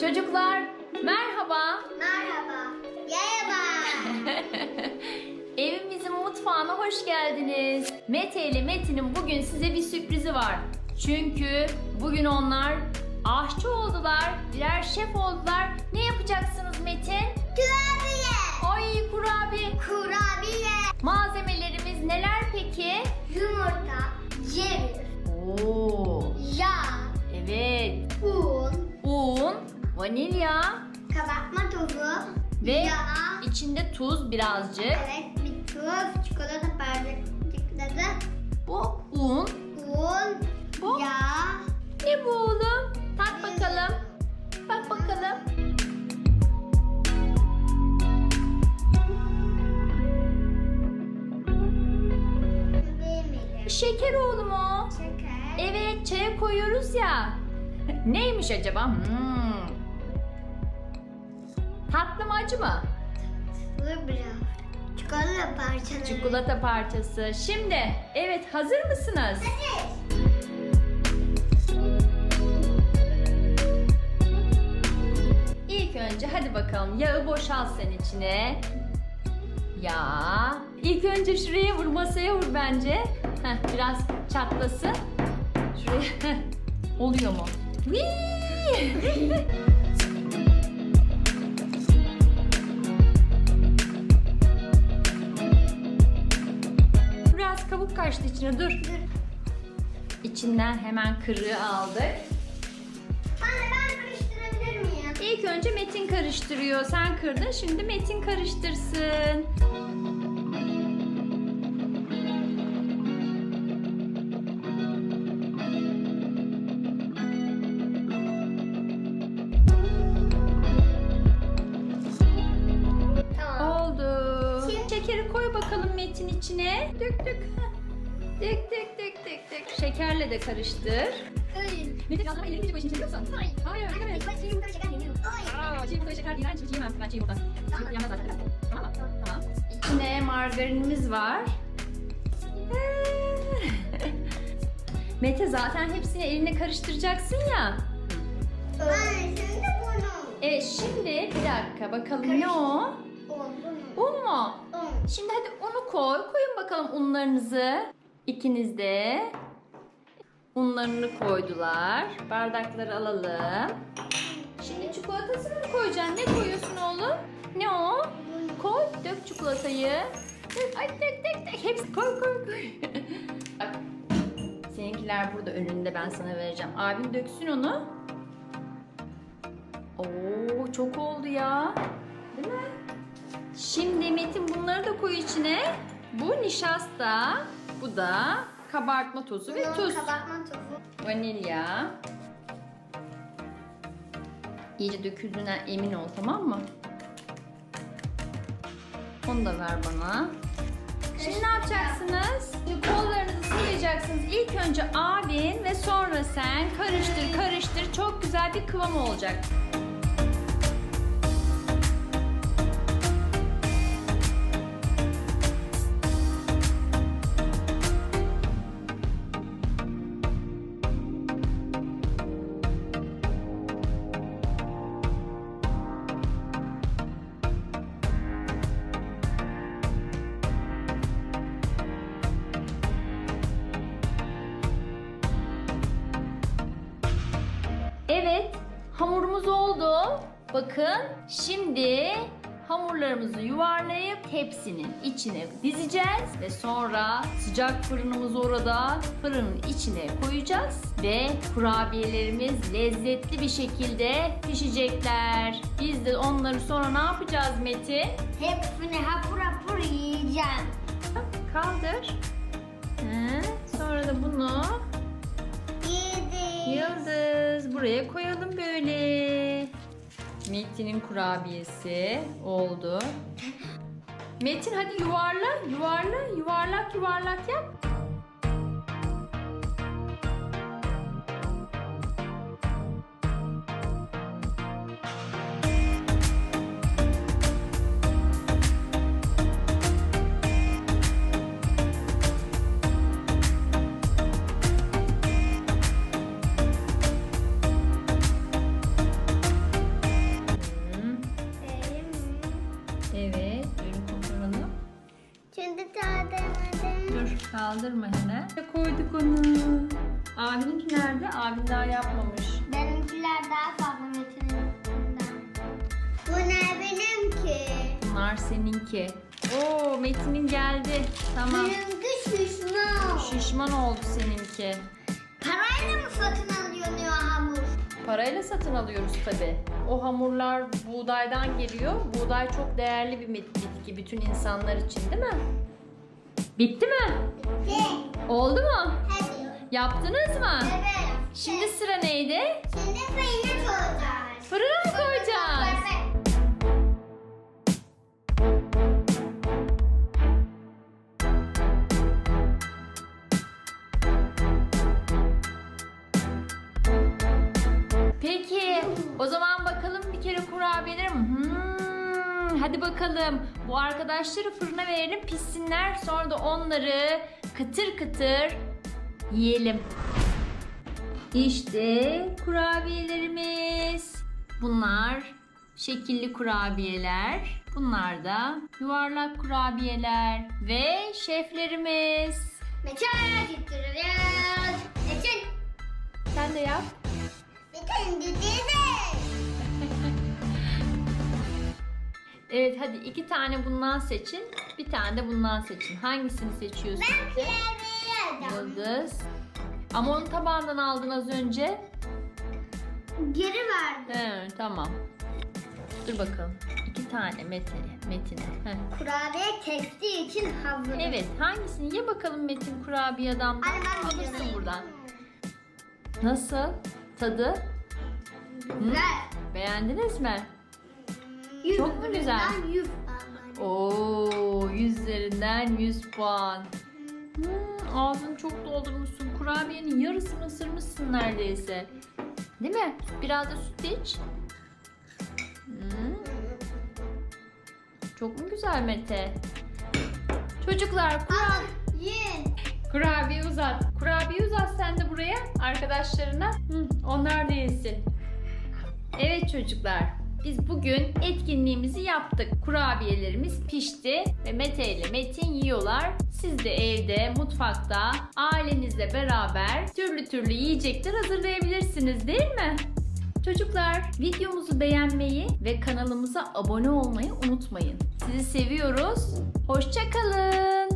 Çocuklar merhaba. Merhaba. Merhaba. Evimizin mutfağına hoş geldiniz. Mete ile Metin'in bugün size bir sürprizi var. Çünkü bugün onlar aşçı oldular, birer şef oldular. Ne yapacaksınız Metin? Kurabiye. Ay kurabiye. Kurabiye. Malzemelerimiz neler peki? Yumurta. Ceviz. Oo, Yağ. evet. Un. Vanilya Kabartma tozu. ve Yağ. içinde tuz birazcık. Evet bir tuz. Çikolata parçacıkları. Bu un. Un. Bu? Yağ. Ne bu oğlum? Tat bakalım. Bak bakalım. Şeker oğlum o. Şeker. Evet çaya koyuyoruz ya. Neymiş acaba? Hmm. Acı mı? Dur biraz. Çikolata parçaları. Çikolata parçası. Şimdi evet hazır mısınız? Evet. İlk önce hadi bakalım yağı boşalt sen içine. Ya. İlk önce şuraya vur, masaya vur bence. Heh, biraz çatlasın. Şuraya. Oluyor mu? Whee! kaçtı içine dur. İçinden hemen kırığı aldık. Anne ben karıştırabilir miyim? İlk önce Metin karıştırıyor. Sen kırdın, şimdi Metin karıştırsın. Tamam. Oldu. Şekeri koy bakalım Metin içine. Dök dök. Dök dök dök dök dök. Şekerle de karıştır. Hayır. Metin biraz daha elini içine biliyor musun? Hayır. Hayır, öyle mi? Ben çiğ şeker yemiyorum. Hayır. Aa, çiğ yumurta şeker iğrenç bir yemem. Ben çiğ yumurta. Çiğ yumurta yemez zaten. Tamam mı? Tamam. İçine margarinimiz var. Mete zaten hepsini eline karıştıracaksın ya. Anne şimdi bunu. Evet şimdi bir dakika bakalım ne o? Un mu? Un. Şimdi hadi unu koy. Koyun bakalım unlarınızı. İkiniz de. Unlarını koydular. Bardakları alalım. Şimdi çikolatasını mı koyacaksın? Ne koyuyorsun oğlum? Ne o? Koy. Dök çikolatayı. Dök. Ay dök dök dök. Hepsi koy koy koy. Seninkiler burada önünde ben sana vereceğim. Abin döksün onu. Oo çok oldu ya. Değil mi? Şimdi Metin bunları da koy içine. Bu nişasta, bu da kabartma tozu ve Bunun tuz. Kabartma tozu. Vanilya. İyice döküldüğünden emin ol tamam mı? Onu da ver bana. Şimdi ne yapacaksınız? Kollarınızı sıvayacaksınız. İlk önce abin ve sonra sen karıştır karıştır. Çok güzel bir kıvam olacak. Evet, hamurumuz oldu. Bakın, şimdi hamurlarımızı yuvarlayıp tepsinin içine dizeceğiz ve sonra sıcak fırınımızı orada fırının içine koyacağız ve kurabiyelerimiz lezzetli bir şekilde pişecekler. Biz de onları sonra ne yapacağız Metin? Hepsini hapur hapur yiyeceğim. Kaldır. Hı, Sonra da bunu Yedim. Yıldız buraya koyalım böyle. Metin'in kurabiyesi oldu. Metin hadi yuvarla, yuvarla, yuvarlak yuvarlak yap. Kaldırma hemen. Koyduk onu. Abininki nerede? Abin daha yapmamış. Benimkiler daha fazla Metin'in. Bu ne benimki? Bunlar seninki. Oo Metin'in geldi. Tamam. Benimki şişman. Şişman oldu seninki. Parayla mı satın alınıyor hamur? Parayla satın alıyoruz tabi. O hamurlar buğdaydan geliyor. Buğday çok değerli bir bit- bitki bütün insanlar için değil mi? Bitti mi? Bitti. Oldu mu? Hadi. Yaptınız mı? Evet. Şimdi sıra neydi? Şimdi peynir koyacağız. Fırına mı koyacağız? Hadi bakalım. Bu arkadaşları fırına verelim pişsinler. Sonra da onları kıtır kıtır yiyelim. İşte kurabiyelerimiz. Bunlar şekilli kurabiyeler. Bunlar da yuvarlak kurabiyeler. Ve şeflerimiz. Metin getiriyoruz. Metin. Sen de yap. Metin gidiyoruz. Evet hadi iki tane bundan seçin. Bir tane de bundan seçin. Hangisini seçiyorsun? Ben kurabiye yedim. Yıldız. Ama onu tabağından aldın az önce. Geri verdim. He, tamam. Dur bakalım. İki tane Metin'e. Metin'e. Heh. Kurabiye kestiği için hazır. Evet hangisini? Ye bakalım Metin kurabiye adamdan. Anne ben Alırsın biliyorum. buradan. Nasıl? Tadı? Güzel. Beğendiniz mi? Yüz Çok mu güzel? üzerinden Yüz puan. Oo, 100 üzerinden 100 puan. Hmm, ağzını çok doldurmuşsun. Kurabiyenin yarısını ısırmışsın neredeyse. Değil mi? Biraz da süt iç. Hmm, çok mu güzel Mete? Çocuklar kura- Al yiyin. kurabiye uzat. Kurabiye uzat sen de buraya arkadaşlarına. Hı, onlar da yesin. Evet çocuklar. Biz bugün etkinliğimizi yaptık. Kurabiyelerimiz pişti ve Mete ile Metin yiyorlar. Siz de evde, mutfakta, ailenizle beraber türlü türlü yiyecekler hazırlayabilirsiniz değil mi? Çocuklar videomuzu beğenmeyi ve kanalımıza abone olmayı unutmayın. Sizi seviyoruz. Hoşçakalın.